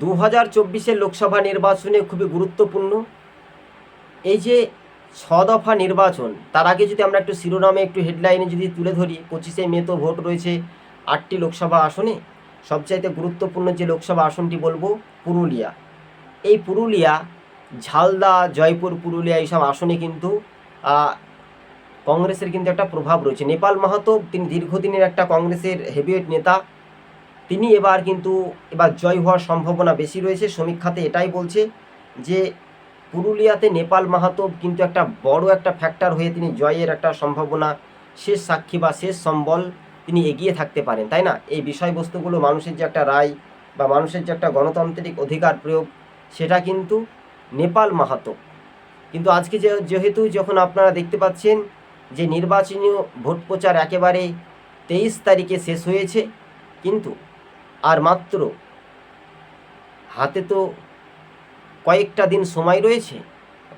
দু হাজার চব্বিশের লোকসভা নির্বাচনে খুবই গুরুত্বপূর্ণ। এই যে ছ দফা নির্বাচন, তার আগে যদি আমরা একটু শিরোনামে একটু হেডলাইনে যদি তুলে ধরি, পঁচিশে মে তো ভোট রয়েছে আটটি লোকসভা আসনে। সবচাইতে গুরুত্বপূর্ণ যে লোকসভা আসনটি বলব, পুরুলিয়া। এই পুরুলিয়া, ঝালদা, জয়পুর, পুরুলিয়া এইসব আসনে কিন্তু কংগ্রেসের কিন্তু একটা প্রভাব রয়েছে। নেপাল মাহাতো, তিনি দীর্ঘদিনের একটা কংগ্রেসের হেভিওয়েট নেতা। তিনি এবার কিন্তু, এবার জয় হওয়ার সম্ভাবনা বেশি রয়েছে। সমীক্ষাতে এটাই বলছে যে, পুরুলিয়াতে নেপাল মাহাতো কিন্তু একটা বড় একটা ফ্যাক্টর হয়ে তিনি জয়ের একটা সম্ভাবনা, শেষ সাক্ষী বা শেষ সম্বল তিনি এগিয়ে থাকতে পারেন, তাই না? এই বিষয়বস্তুগুলো মানুষের যে একটা রায় বা মানুষের যে একটা গণতান্ত্রিক অধিকার প্রয়োগ, সেটা কিন্তু নেপাল মাহাতো কিন্তু আজকে যে, যেহেতু যখন আপনারা দেখতে পাচ্ছেন যে নির্বাচনী ভোট প্রচার একেবারে তেইশ তারিখে শেষ হয়েছে, কিন্তু আর মাত্র হাতে তো কয়েকটা দিন সময় রয়েছে,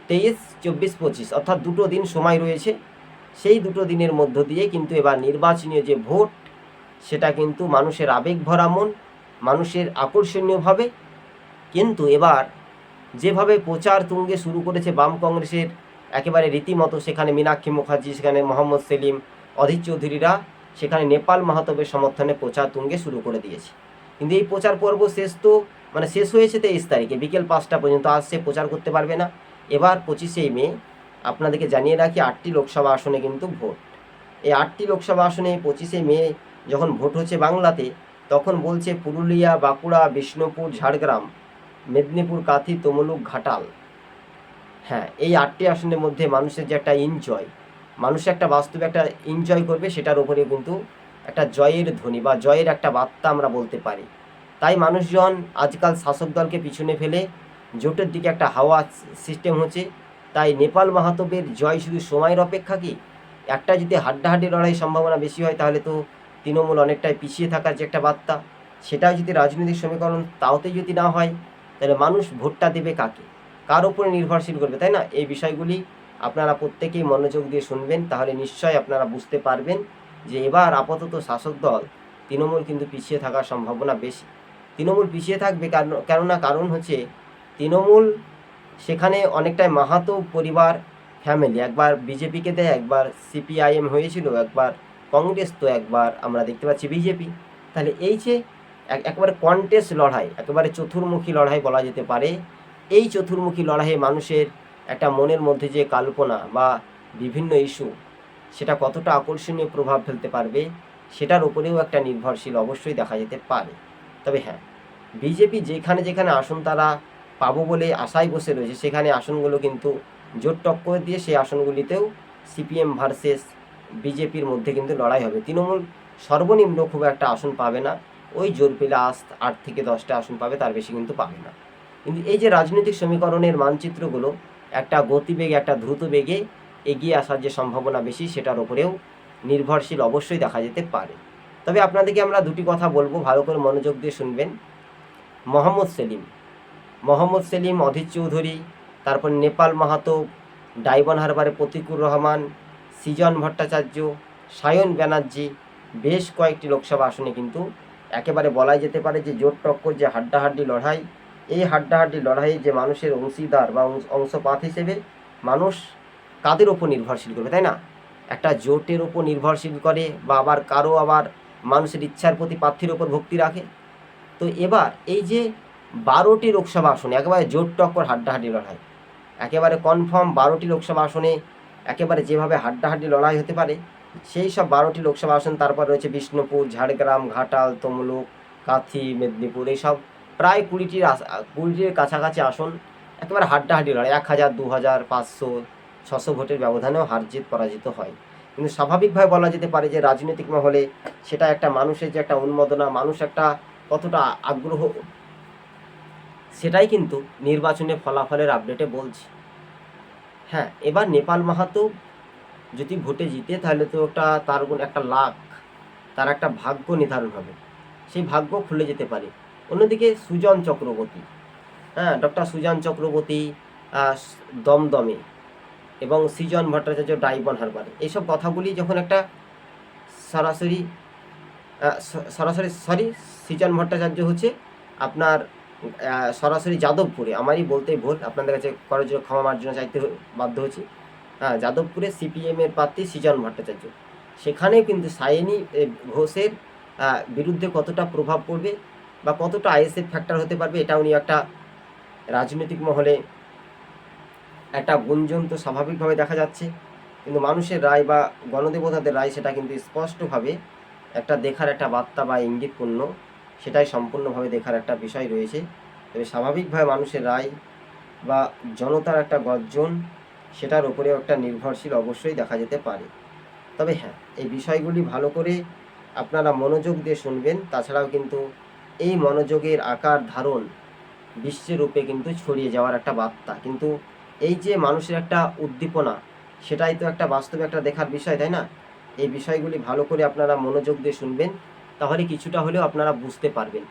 তেইশ, চব্বিশ, পঁচিশ, অর্থাৎ দুটো দিন সময় রয়েছে, সেই দুটো দিনের মধ্য দিয়ে কিন্তু এবার নির্বাচনীয় যে ভোট, সেটা কিন্তু মানুষের আবেগ ভরা মন, মানুষের আকর্ষণীয়ভাবে কিন্তু এবার যেভাবে প্রচার তুঙ্গে শুরু করেছে বাম কংগ্রেসের একেবারে রীতিমতো, সেখানে মীনাক্ষী মুখার্জি, সেখানে মোহাম্মদ সেলিম, অধীর চৌধুরীরা, সেখানে নেপাল মাহাতবের সমর্থনে প্রচার তুঙ্গে শুরু করে দিয়েছে। কিন্তু এই প্রচার পর্ব শেষ তো মানে শেষ হয়েছে তেইশ তারিখে, বিকেল পাঁচটা পর্যন্ত, আজ সে প্রচার করতে পারবে না। এবার পঁচিশে মে, আপনাদেরকে জানিয়ে রাখি, আটটি লোকসভা আসনে কিন্তু ভোট। এই আটটি লোকসভা আসনে পঁচিশে মে যখন ভোট হচ্ছে বাংলাতে, তখন বলছে পুরুলিয়া, বাঁকুড়া, বিষ্ণুপুর, ঝাড়গ্রাম, মেদিনীপুর, কাঁথি, তমলুক, ঘাটাল। হ্যাঁ এই আটটি আসনের মধ্যে মানুষের যে একটা এনজয় মানুষ একটা বাস্তবে একটা এনজয় করবে, সেটার উপরে কিন্তু একটা জয়ের ধ্বনি বা জয়ের একটা বার্তা আমরা বলতে পারি। তাই মানুষজন আজকাল শাসক দলকে পিছনে ফেলে জোটের দিকে একটা হাওয়া সিস্টেম হচ্ছে। তাই নেপাল মাহাতবের জয় শুধু সময়ের অপেক্ষা কি? একটা যদি হাড্ডাহাড্ডি লড়াই সম্ভাবনা বেশি হয় তাহলে তো তৃণমূল অনেকটাই পিছিয়ে থাকার যে একটা বার্তা। সেটাও যদি রাজনৈতিক সমীকরণ তাওতে যদি না হয়, তাহলে মানুষ ভোটটা দেবে কাকে? কার উপরে নির্ভরশীল করবে, তাই না? এই বিষয়গুলি আপনারা প্রত্যেকেই মনোযোগ দিয়ে শুনবেন, তাহলে নিশ্চয়ই আপনারা বুঝতে পারবেন। যে এবার আপাতত শাসক দল তৃণমূল কিন্তু পিছিয়ে থাকার সম্ভাবনা বেশি। তৃণমূল পিছিয়ে থাকবে কারণ কেননা কারণ হচ্ছে তৃণমূল সেখানে অনেকটাই মাহাতো পরিবার ফ্যামিলি একবার বিজেপিকে দেয়, একবার সিপিআইএম হয়েছিল, একবার কংগ্রেস তো একবার আমরা দেখতে পাচ্ছি বিজেপি। তাহলে এই যে এক, একেবারে কন্টেস্ট লড়াই, একেবারে চতুর্মুখী লড়াই বলা যেতে পারে, এই চতুর্মুখী লড়াইয়ে মানুষের একটা মনের মধ্যে যে কল্পনা বা বিভিন্ন ইস্যু সেটা কতটা আকর্ষণীয় প্রভাব ফেলতে পারবে, সেটার উপরেও একটা নির্ভরশীল অবশ্যই দেখা যেতে পারে। তবে হ্যাঁ বিজেপি যেখানে যেখানে আসন তারা পাবো বলে আশায় বসে রয়েছে, সেখানে আসনগুলো কিন্তু জোট টক্কর দিয়ে সেই আসনগুলিতেও সিপিএম ভার্সেস বিজেপির মধ্যে কিন্তু লড়াই হবে। তৃণমূল সর্বনিম্ন খুব একটা আসন পাবে না, ওই জোর পেলে আস আট থেকে দশটা আসন পাবে, তার বেশি কিন্তু পাবে না। কিন্তু এই যে রাজনৈতিক সমীকরণের মানচিত্রগুলো, একটা গতিবেগে, একটা দ্রুত বেগে এগিয়ে আসার যে সম্ভাবনা বেশি, সেটার উপরেও নির্ভরশীল অবশ্যই দেখা যেতে পারে। তবে আপনাদেরকে আমরা দুটি কথা বলব, ভালো করে মনোযোগ দিয়ে শুনবেন। মোহাম্মদ সেলিম। মোহাম্মদ সেলিম, অধীর চৌধুরী, তারপর নেপাল মাহাতো ডাইবন হারবারে প্রতিকুর রহমান, সৃজন ভট্টাচার্য, সায়ন ব্যানার্জি, বেশ কয়েকটি লোকসভা আসনে কিন্তু একেবারে বলাই যেতে পারে যে জোট টক্কর, যে হাড্ডাহাড্ডি লড়াই, এই হাড্ডাহাড্ডি লড়াইয়ে যে মানুষের অংশীদার বা অংশ- অংশপাত হিসেবে মানুষ কাদের ওপর নির্ভরশীল করবে, তাই না? একটা জোটের ওপর নির্ভরশীল করে, বা আবার কারও আবার মানুষের ইচ্ছার প্রতি প্রার্থীর ওপর ভক্তি রাখে। তো এবার এই যে বারোটি লোকসভা আসনে, একেবারে জোট টক্কর হাড্ডাহাড্ডি লড়াই, একেবারে কনফার্ম বারোটি লোকসভা আসনে একেবারে যেভাবে হাড্ডাহাড্ডি লড়াই হতে পারে, সেই সব বারোটি লোকসভা আসন, তারপর রয়েছে বিষ্ণুপুর, ঝাড়গ্রাম, ঘাটাল, তমলুক, কাথি, মেদিনীপুর, এইসব প্রায় কুড়িটির কুড়িটির কাছাকাছি আসন, একেবারে হাড্ডাহাড্ডি লড়াই, এক হাজার, দু হাজার, পাঁচশো ছশো ভোটের ব্যবধানেও হার জিত পরাজিত হয়। কিন্তু স্বাভাবিকভাবে বলা যেতে পারে যে, রাজনৈতিক মহলে সেটা একটা মানুষের যে একটা উন্মাদনা, মানুষ একটা কতটা আগ্রহ, সেটাই কিন্তু নির্বাচনে ফলাফলের আপডেটে বলছে। হ্যাঁ এবার নেপাল মাহাতো যদি ভোটে জিতে, তাহলে তো একটা তার গুণ একটা লাখ, তার একটা ভাগ্য নির্ধারণ হবে। সেই ভাগ্য খুলে যেতে পারে। অন্যদিকে সুজন চক্রবর্তী হ্যাঁ ডক্টর সুজন চক্রবর্তী দমদমে এবং সৃজন ভট্টাচার্য ডাইবন হারবার। এইসব কথাগুলি যখন একটা সরাসরি সরাসরি সরি সৃজন ভট্টাচার্য হচ্ছে আপনার সরাসরি যাদবপুরে। আমারই বলতেই ভুল, আপনাদের কাছে করার জন্য ক্ষমা মার্জনা চাইতে বাধ্য হচ্ছি। হ্যাঁ যাদবপুরে সিপিএমের প্রার্থী সৃজন ভট্টাচার্য। সেখানেও কিন্তু সায়নী ঘোষের বিরুদ্ধে কতটা প্রভাব পড়বে বা কতটা আইএসএফ ফ্যাক্টর হতে পারবে, এটাও নিয়ে একটা রাজনৈতিক মহলে একটা গুঞ্জন তো স্বাভাবিকভাবে দেখা যাচ্ছে। কিন্তু মানুষের রায় বা গণদেবতাদের রায় সেটা কিন্তু স্পষ্টভাবে একটা দেখার একটা বার্তা বা ইঙ্গিতপূর্ণ সেটাই সম্পূর্ণভাবে দেখার একটা বিষয় রয়েছে। তবে স্বাভাবিকভাবে মানুষের রায় বা জনতার একটা গর্জন, সেটার উপরেও একটা নির্ভরশীল অবশ্যই দেখা যেতে পারে। তবে হ্যাঁ এই বিষয়গুলি ভালো করে আপনারা মনোযোগ দিয়ে শুনবেন। তাছাড়াও কিন্তু এই মনোযোগের আকার ধারণ বিশ্বের রূপে কিন্তু ছড়িয়ে যাওয়ার একটা বার্তা। কিন্তু এই যে মানুষের একটা উদ্দীপনা, সেটাই তো একটা বাস্তবে একটা দেখার বিষয়, তাই না? এই বিষয়গুলি ভালো করে আপনারা মনোযোগ দিয়ে শুনবেন, তাহলে কিছুটা হলেও আপনারা বুঝতে পারবেন।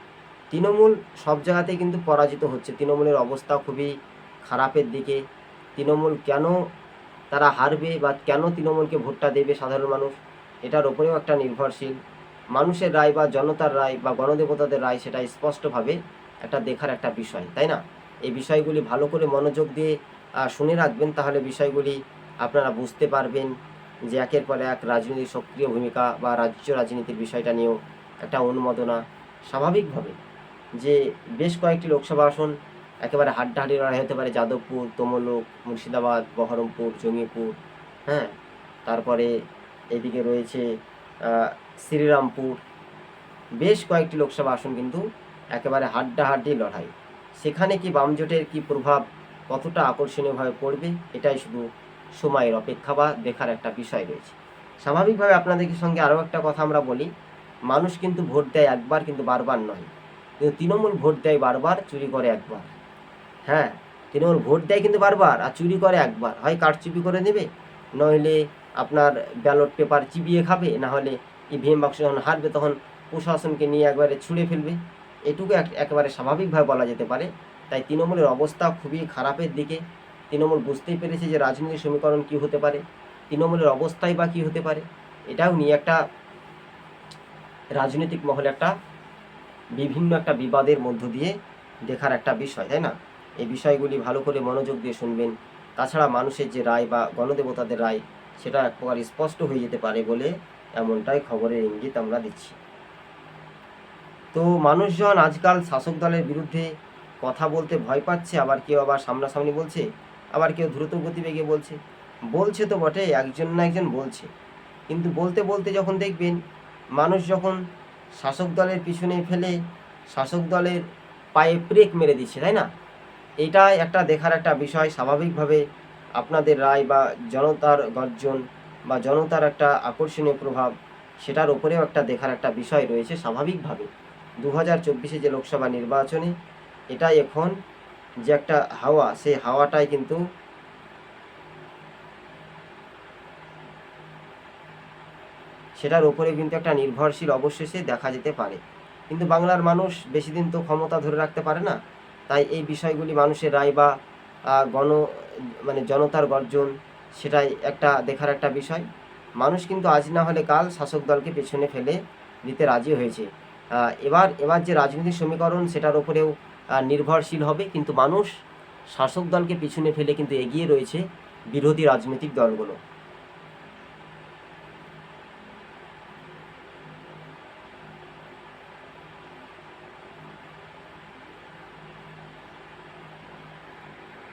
তৃণমূল সব জায়গাতেই কিন্তু পরাজিত হচ্ছে। তৃণমূলের অবস্থা খুবই খারাপের দিকে। তৃণমূল কেন তারা হারবে বা কেন তৃণমূলকে ভোটটা দেবে সাধারণ মানুষ, এটার ওপরেও একটা নির্ভরশীল। মানুষের রায় বা জনতার রায় বা গণদেবতাদের রায়, সেটা স্পষ্টভাবে একটা দেখার একটা বিষয়, তাই না? এই বিষয়গুলি ভালো করে মনোযোগ দিয়ে শুনে রাখবেন তাহলে বিষয়গুলি আপনারা বুঝতে পারবেন যে একের পর এক রাজনীতির সক্রিয় ভূমিকা বা রাজ্য রাজনীতির বিষয়টা নিয়েও একটা অনুমোদনা স্বাভাবিকভাবে যে বেশ কয়েকটি লোকসভা আসন একেবারে হাড্ডাহাড্ডি লড়াই হতে পারে, যাদবপুর, তমলুক, মুর্শিদাবাদ, বহরমপুর, জঙ্গিপুর হ্যাঁ? তারপরে এদিকে রয়েছে শ্রীরামপুর। বেশ কয়েকটি লোকসভা আসন কিন্তু একেবারে হাড্ডাহাড্ডি লড়াই। সেখানে কি বাম জোটের কি প্রভাব কতটা আকর্ষণীয়ভাবে পড়বে, এটাই শুধু সময়ের অপেক্ষা বা দেখার একটা বিষয় রয়েছে। স্বাভাবিকভাবে আপনাদের সঙ্গে আরও একটা কথা আমরা বলি, মানুষ কিন্তু ভোট দেয় একবার কিন্তু বারবার নয়। কিন্তু তৃণমূল ভোট দেয় বারবার, চুরি করে একবার। হ্যাঁ তৃণমূল ভোট দেয় কিন্তু বারবার আর চুরি করে একবার। হয় কারচুপি করে নেবে, নইলে আপনার ব্যালট পেপার চিবিয়ে খাবে, না হলে ইভিএম বাক্স যখন হারবে তখন প্রশাসনকে নিয়ে একবারে ছুঁড়ে ফেলবে। এটুকু এক- একেবারে স্বাভাবিকভাবে বলা যেতে পারে। তাই তৃণমূলের অবস্থা খুবই খারাপের দিকে। তৃণমূল বুঝতেই পেরেছে যে রাজনৈতিক সমীকরণ কী হতে পারে, তৃণমূলের অবস্থাই বা কী হতে পারে। এটাও নিয়ে একটা রাজনৈতিক মহলে একটা বিভিন্ন একটা বিবাদের মধ্য দিয়ে দেখার একটা বিষয়, তাই না? এই বিষয়গুলি ভালো করে মনোযোগ দিয়ে শুনবেন। তাছাড়া মানুষের যে রায় বা গণদেবতাদের রায়, সেটা এক প্রকার স্পষ্ট হয়ে যেতে পারে বলে এমনটাই খবরের ইঙ্গিত আমরা দিচ্ছি। তো মানুষজন আজকাল শাসক দলের বিরুদ্ধে কথা বলতে ভয় পাচ্ছে, আবার কেউ আবার সামনাসামনি বলছে, আবার কেউ দ্রুত গতিবেগে বলছে। বলছে তো বটে একজন না একজন বলছে। কিন্তু বলতে বলতে যখন দেখবেন, মানুষ যখন শাসক দলের পিছনে ফেলে শাসক দলের পায়ে ব্রেক মেরে দিচ্ছে, তাই না? এটা একটা দেখার একটা বিষয়। স্বাভাবিকভাবে আপনাদের রায় বা জনতার গর্জন বা জনতার একটা আকর্ষণীয় প্রভাব, সেটার উপরেও একটা দেখার একটা বিষয় রয়েছে স্বাভাবিকভাবে। দু হাজার চব্বিশে যে লোকসভা নির্বাচনে এটাই এখন যে একটা হাওয়া সেই হাওয়াটাই কিন্তু সেটার উপরে কিন্তু একটা নির্ভরশীল অবশেষে দেখা যেতে পারে। কিন্তু বাংলার মানুষ বেশি দিন তো ক্ষমতা ধরে রাখতে পারে না। তাই এই বিষয়গুলি মানুষের রায় বা গণ মানে জনতার গর্জন সেটাই একটা দেখার একটা বিষয়। মানুষ কিন্তু আজ না হলে কাল শাসক দলকে পেছনে ফেলে দিতে রাজি হয়েছে। এবার এবার যে রাজনৈতিক সমীকরণ সেটার উপরেও আহ, নির্ভরশীল হবে কিন্তু মানুষ শাসক দলকে পিছনে ফেলে কিন্তু এগিয়ে রয়েছে বিরোধী রাজনৈতিক দলগুলো।